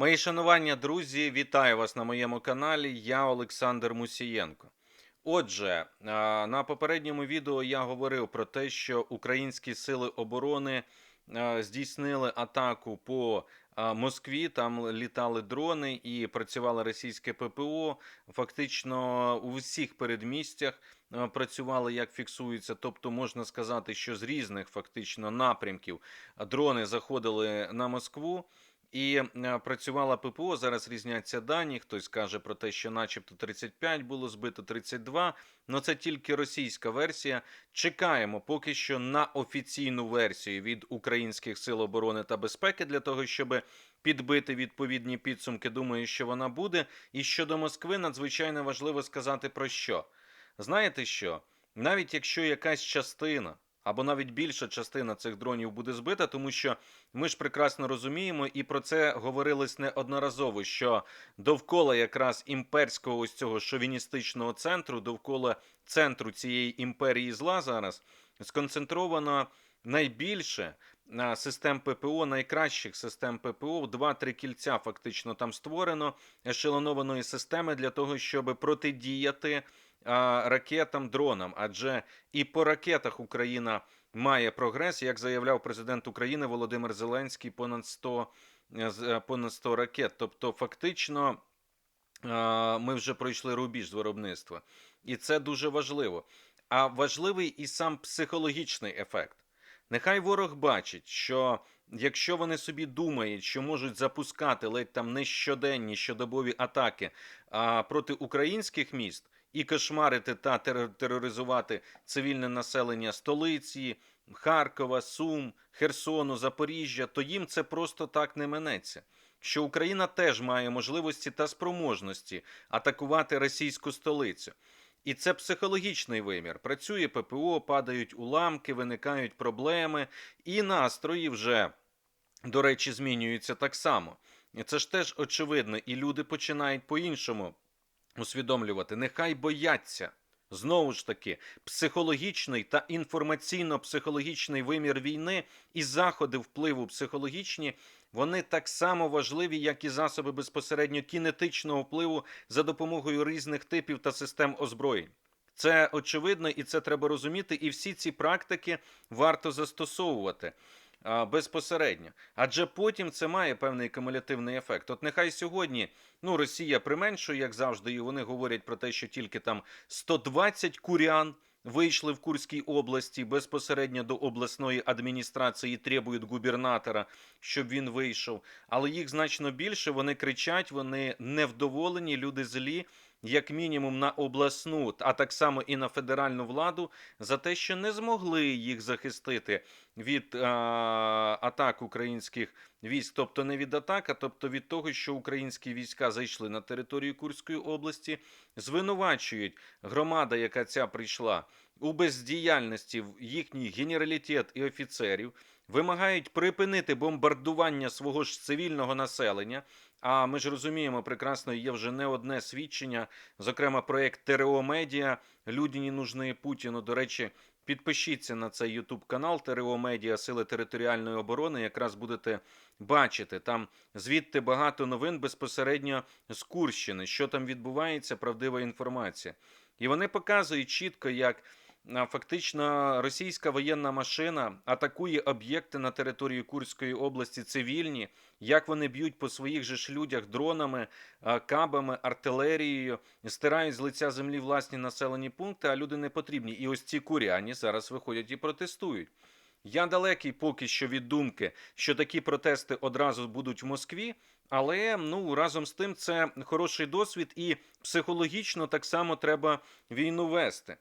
Мої шанування, друзі, вітаю вас на моєму каналі. Я Олександр Мусієнко. Отже, на попередньому відео я говорив про те, що українські сили оборони здійснили атаку по Москві. Там літали дрони і працювало російське ППО. Фактично у всіх передмістях працювали, як фіксується. Тобто можна сказати, що з різних фактично напрямків дрони заходили на Москву. І е, працювала ППО. Зараз різняться дані. Хтось каже про те, що, начебто, 35 було збито, 32. Ну це тільки російська версія. Чекаємо поки що на офіційну версію від українських сил оборони та безпеки для того, щоб підбити відповідні підсумки. Думаю, що вона буде. І щодо Москви, надзвичайно важливо сказати про що. Знаєте що? Навіть якщо якась частина. Або навіть більша частина цих дронів буде збита, тому що ми ж прекрасно розуміємо, і про це говорилось неодноразово. Що довкола якраз імперського ось цього шовіністичного центру, довкола центру цієї імперії зла зараз сконцентровано найбільше а, систем ППО, найкращих систем ППО. Два-три кільця фактично там створено ешелонованої системи для того, щоб протидіяти ракетам, дронам. Адже і по ракетах Україна має прогрес, як заявляв президент України Володимир Зеленський, понад 100, е, е, понад 100 ракет. Тобто, фактично, ми вже пройшли рубіж з виробництва, і це дуже важливо. А важливий і сам психологічний ефект. Нехай ворог бачить, що якщо вони собі думають, що можуть запускати ледь там не щоденні щодобові атаки проти українських міст і кошмарити та терор- тероризувати цивільне населення столиці, Харкова, Сум, Херсону, Запоріжжя, то їм це просто так не минеться. Що Україна теж має можливості та спроможності атакувати російську столицю. І це психологічний вимір. Працює ППО, падають уламки, виникають проблеми, і настрої вже, до речі, змінюються так само. Це ж теж очевидно, і люди починають по-іншому усвідомлювати. Нехай бояться. Знову ж таки, психологічний та інформаційно-психологічний вимір війни і заходи впливу психологічні, вони так само важливі, як і засоби безпосередньо кінетичного впливу за допомогою різних типів та систем озброєнь. Це очевидно, і це треба розуміти. І всі ці практики варто застосовувати безпосередньо. Адже потім це має певний кумулятивний ефект. От нехай сьогодні ну, Росія применшує, як завжди, і вони говорять про те, що тільки там 120 курян. Вийшли в Курській області безпосередньо до обласної адміністрації, требують губернатора, щоб він вийшов. Але їх значно більше. Вони кричать, вони невдоволені, люди злі, як мінімум на обласну, а так само і на федеральну владу, за те, що не змогли їх захистити від а, атак українських військ, тобто не від атак, а тобто від того, що українські війська зайшли на територію Курської області, звинувачують громада, яка ця прийшла у бездіяльності їхній генералітет і офіцерів, вимагають припинити бомбардування свого ж цивільного населення. А ми ж розуміємо прекрасно, є вже не одне свідчення, зокрема, проєкт ТРО Медіа Люди не нужны Путіну. До речі, підпишіться на цей Ютуб канал ТРО Медіа Сили територіальної оборони. Якраз будете бачити там звідти багато новин безпосередньо з Курщини, що там відбувається, правдива інформація. І вони показують чітко, як фактично російська воєнна машина атакує об'єкти на території Курської області цивільні, як вони б'ють по своїх же ж людях дронами, кабами, артилерією, стирають з лиця землі власні населені пункти, а люди не потрібні. І ось ці куряні зараз виходять і протестують. Я далекий поки що від думки, що такі протести одразу будуть в Москві, але ну разом з тим це хороший досвід, і психологічно так само треба війну вести.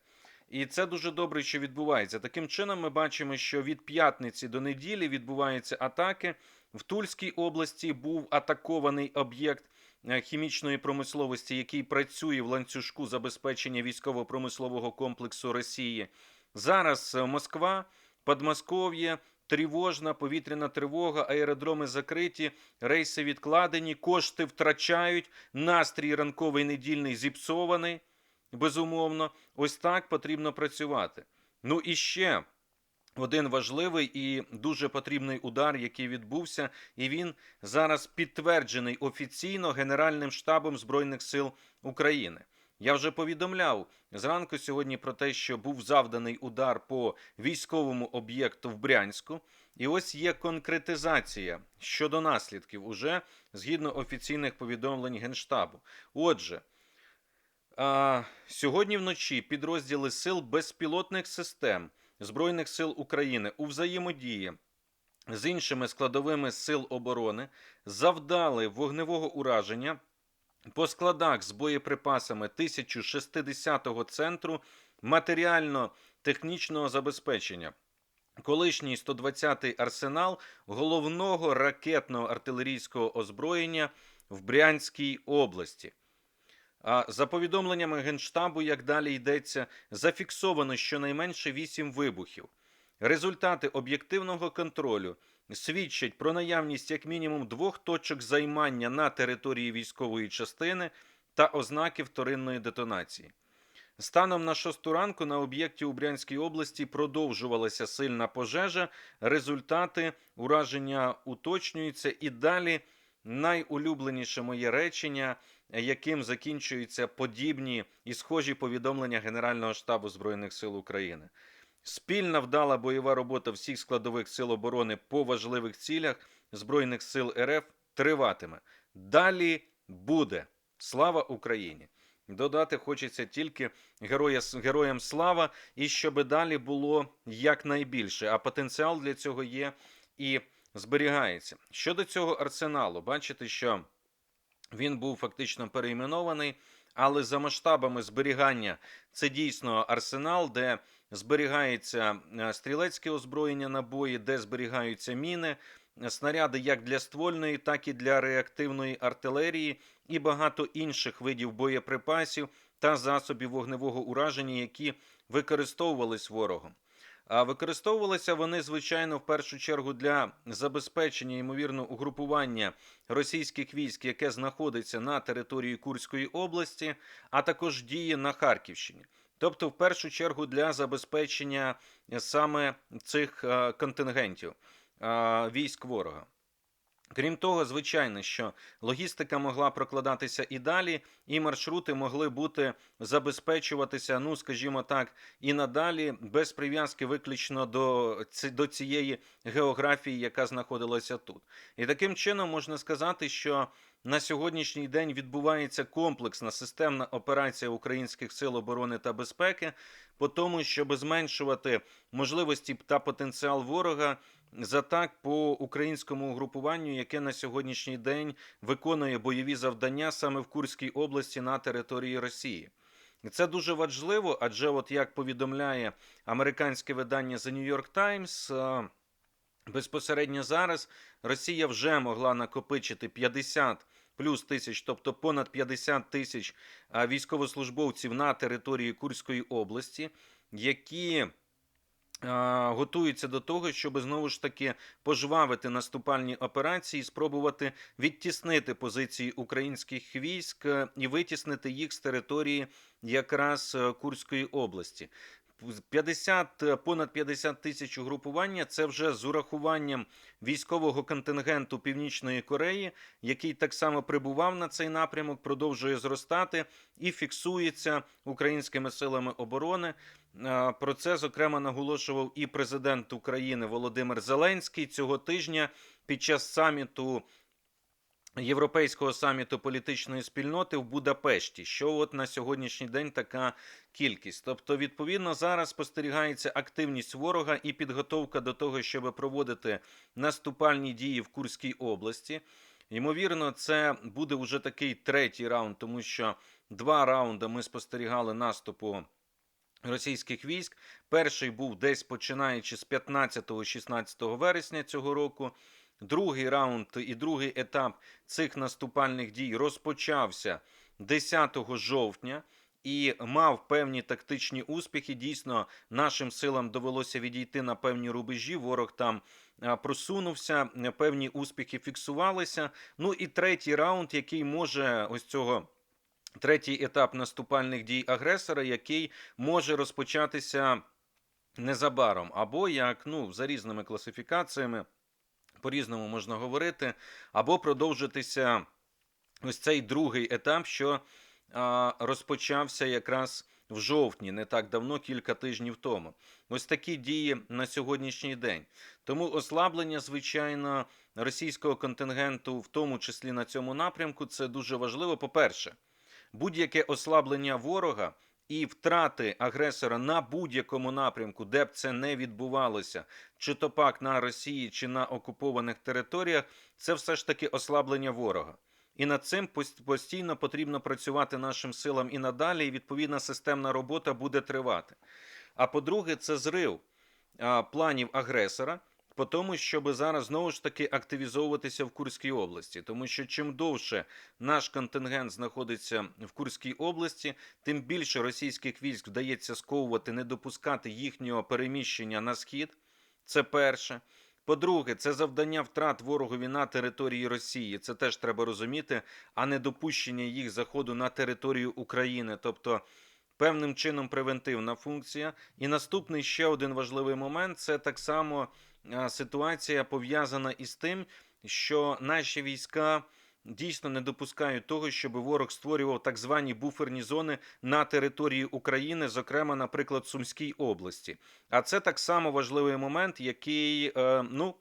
І це дуже добре, що відбувається. Таким чином, ми бачимо, що від п'ятниці до неділі відбуваються атаки. В Тульській області був атакований об'єкт е, хімічної промисловості, який працює в ланцюжку забезпечення військово-промислового комплексу Росії. Зараз е, Москва, Подмосков'я, тривожна повітряна тривога, аеродроми закриті, рейси відкладені, кошти втрачають, настрій ранковий недільний зіпсований. Безумовно, ось так потрібно працювати. Ну і ще один важливий і дуже потрібний удар, який відбувся, і він зараз підтверджений офіційно Генеральним штабом Збройних сил України. Я вже повідомляв зранку сьогодні про те, що був завданий удар по військовому об'єкту в Брянську. І ось є конкретизація щодо наслідків уже згідно офіційних повідомлень Генштабу. Отже, а, сьогодні вночі підрозділи сил безпілотних систем Збройних сил України у взаємодії з іншими складовими сил оборони завдали вогневого ураження по складах з боєприпасами 1060-го центру матеріально-технічного забезпечення. Колишній 120-й арсенал головного ракетного артилерійського озброєння в Брянській області. А за повідомленнями Генштабу, як далі йдеться, зафіксовано щонайменше 8 вибухів. Результати об'єктивного контролю свідчать про наявність як мінімум двох точок займання на території військової частини та ознаки вторинної детонації. Станом на 6 ранку на об'єкті у Брянській області продовжувалася сильна пожежа. Результати ураження уточнюються і далі найулюбленіше моє речення, яким закінчуються подібні і схожі повідомлення Генерального штабу Збройних сил України. Спільна вдала бойова робота всіх складових сил оборони по важливих цілях Збройних сил РФ триватиме. Далі буде. Слава Україні! Додати хочеться тільки героя, героям слава, і щоб далі було якнайбільше. А потенціал для цього є і зберігається. Щодо цього арсеналу, бачите, що він був фактично перейменований, але за масштабами зберігання це дійсно арсенал, де зберігається е, стрілецьке озброєння набої, де зберігаються міни, снаряди як для ствольної, так і для реактивної артилерії, і багато інших видів боєприпасів та засобів вогневого ураження, які використовувались ворогом. Використовувалися вони, звичайно, в першу чергу для забезпечення ймовірно угрупування російських військ, яке знаходиться на території Курської області, а також діє на Харківщині. Тобто, в першу чергу, для забезпечення саме цих е, контингентів е, військ ворога. Крім того, звичайно, що логістика могла прокладатися і далі, і маршрути могли бути забезпечуватися, ну скажімо так, і надалі без прив'язки виключно до, до цієї географії, яка знаходилася тут. І таким чином можна сказати, що на сьогоднішній день відбувається комплексна системна операція українських сил оборони та безпеки, по тому, щоб зменшувати можливості та потенціал ворога з атак по українському угрупуванню, яке на сьогоднішній день виконує бойові завдання саме в Курській області на території Росії. Це дуже важливо, адже, от як повідомляє американське видання The New York Times, безпосередньо зараз Росія вже могла накопичити 50 плюс тисяч, тобто понад 50 тисяч військовослужбовців на території Курської області, які Готуються до того, щоб знову ж таки пожвавити наступальні операції, спробувати відтіснити позиції українських військ е, і витіснити їх з території якраз е, Курської області. 50, е, понад 50 тисяч угрупування це вже з урахуванням військового контингенту Північної Кореї, який так само прибував на цей напрямок, продовжує зростати і фіксується українськими силами оборони. Е, про це зокрема наголошував і президент України Володимир Зеленський цього тижня під час саміту Європейського саміту політичної спільноти в Будапешті, що от на сьогоднішній день така кількість. Тобто, відповідно, зараз спостерігається активність ворога і підготовка до того, щоб проводити наступальні дії в Курській області. Ймовірно, це буде вже такий третій раунд, тому що два раунди ми спостерігали наступу. Російських військ перший був десь починаючи з 15-16 вересня цього року. Другий раунд і другий етап цих наступальних дій розпочався 10 жовтня і мав певні тактичні успіхи. Дійсно, нашим силам довелося відійти на певні рубежі. Ворог там просунувся, певні успіхи фіксувалися. Ну і третій раунд, який може ось цього. Третій етап наступальних дій агресора, який може розпочатися незабаром, або як ну, за різними класифікаціями, по-різному можна говорити, або продовжитися ось цей другий етап, що а, розпочався якраз в жовтні, не так давно, кілька тижнів тому. Ось такі дії на сьогоднішній день. Тому ослаблення, звичайно, російського контингенту, в тому числі на цьому напрямку, це дуже важливо. По-перше, будь-яке ослаблення ворога. І втрати агресора на будь-якому напрямку, де б це не відбувалося, чи то пак на Росії, чи на окупованих територіях, це все ж таки ослаблення ворога. І над цим постійно потрібно працювати нашим силам і надалі, і відповідна системна робота буде тривати. А по-друге, це зрив планів агресора по тому, щоб зараз знову ж таки активізовуватися в Курській області. Тому що чим довше наш контингент знаходиться в Курській області, тим більше російських військ вдається сковувати, не допускати їхнього переміщення на схід. Це перше. По-друге, це завдання втрат ворогові на території Росії. Це теж треба розуміти, а не допущення їх заходу на територію України. Тобто певним чином превентивна функція. І наступний ще один важливий момент це так само ситуація пов'язана із тим, що наші війська. Дійсно не допускають того, щоб ворог створював так звані буферні зони на території України, зокрема, наприклад, Сумській області. А це так само важливий момент, який е, ну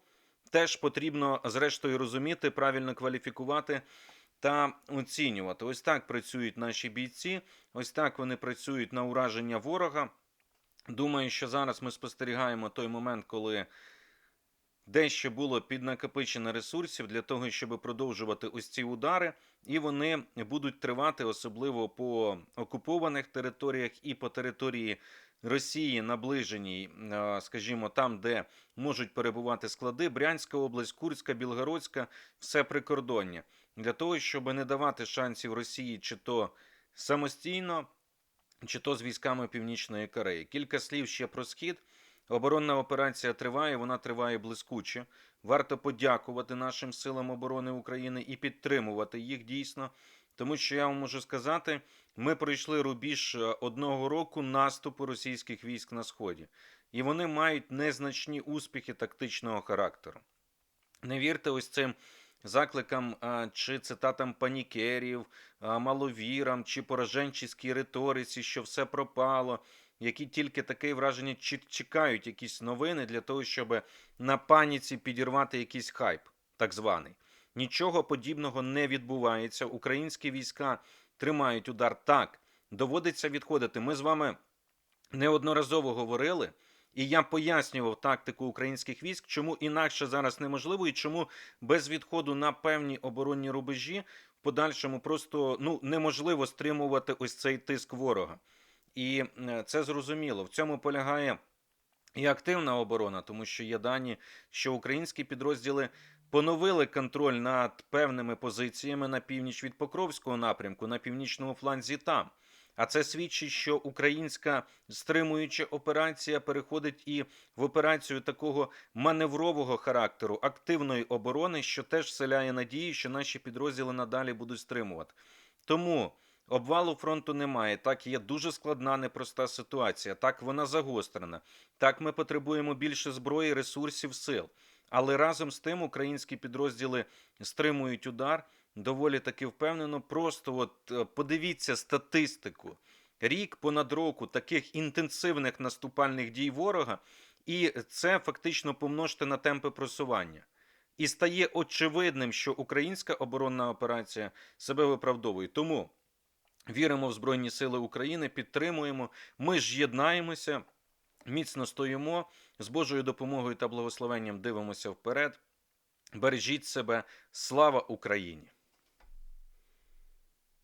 теж потрібно зрештою розуміти, правильно кваліфікувати та оцінювати. Ось так працюють наші бійці, ось так вони працюють на ураження ворога. Думаю, що зараз ми спостерігаємо той момент, коли дещо було піднакопичено ресурсів для того, щоб продовжувати ось ці удари, і вони будуть тривати особливо по окупованих територіях і по території Росії, наближеній, е, скажімо, там, де можуть перебувати склади, Брянська область, Курська, Білгородська, все прикордоння, для того, щоб не давати шансів Росії чи то самостійно, чи то з військами Північної Кореї. Кілька слів ще про схід. Оборонна операція триває, вона триває блискуче. Варто подякувати нашим силам оборони України і підтримувати їх дійсно. Тому що я вам можу сказати, ми пройшли рубіж е, одного року наступу російських військ на сході, і вони мають незначні успіхи тактичного характеру. Не вірте ось цим закликам чи цитатам панікерів, маловірам чи пораженчиській риториці, що все пропало, які тільки таке враження чекають якісь новини для того, щоб на паніці підірвати якийсь хайп, так званий. Нічого подібного не відбувається. Українські війська тримають удар так. Доводиться відходити. Ми з вами неодноразово говорили, і я пояснював тактику українських військ, чому інакше зараз неможливо, і чому без відходу на певні оборонні рубежі в подальшому просто ну неможливо стримувати ось цей тиск ворога. І е, це зрозуміло. В цьому полягає і активна оборона, тому що є дані, що українські підрозділи поновили контроль над певними позиціями на північ від Покровського напрямку, на північному фланзі там. А це свідчить, що українська стримуюча операція переходить і в операцію такого маневрового характеру, активної оборони, що теж вселяє надії, що наші підрозділи надалі будуть стримувати. Тому обвалу фронту немає. Так є дуже складна, непроста ситуація. Так вона загострена. Так ми потребуємо більше зброї, ресурсів, сил. Але разом з тим українські підрозділи стримують удар доволі таки впевнено. Просто от е, подивіться статистику. Рік понад року таких інтенсивних наступальних дій ворога, і це фактично помножте на темпи просування. І стає очевидним, що українська оборонна операція себе виправдовує. Тому віримо в Збройні Сили України, підтримуємо. Ми ж єднаємося, міцно стоїмо з Божою допомогою та благословенням дивимося вперед. Бережіть себе, слава Україні!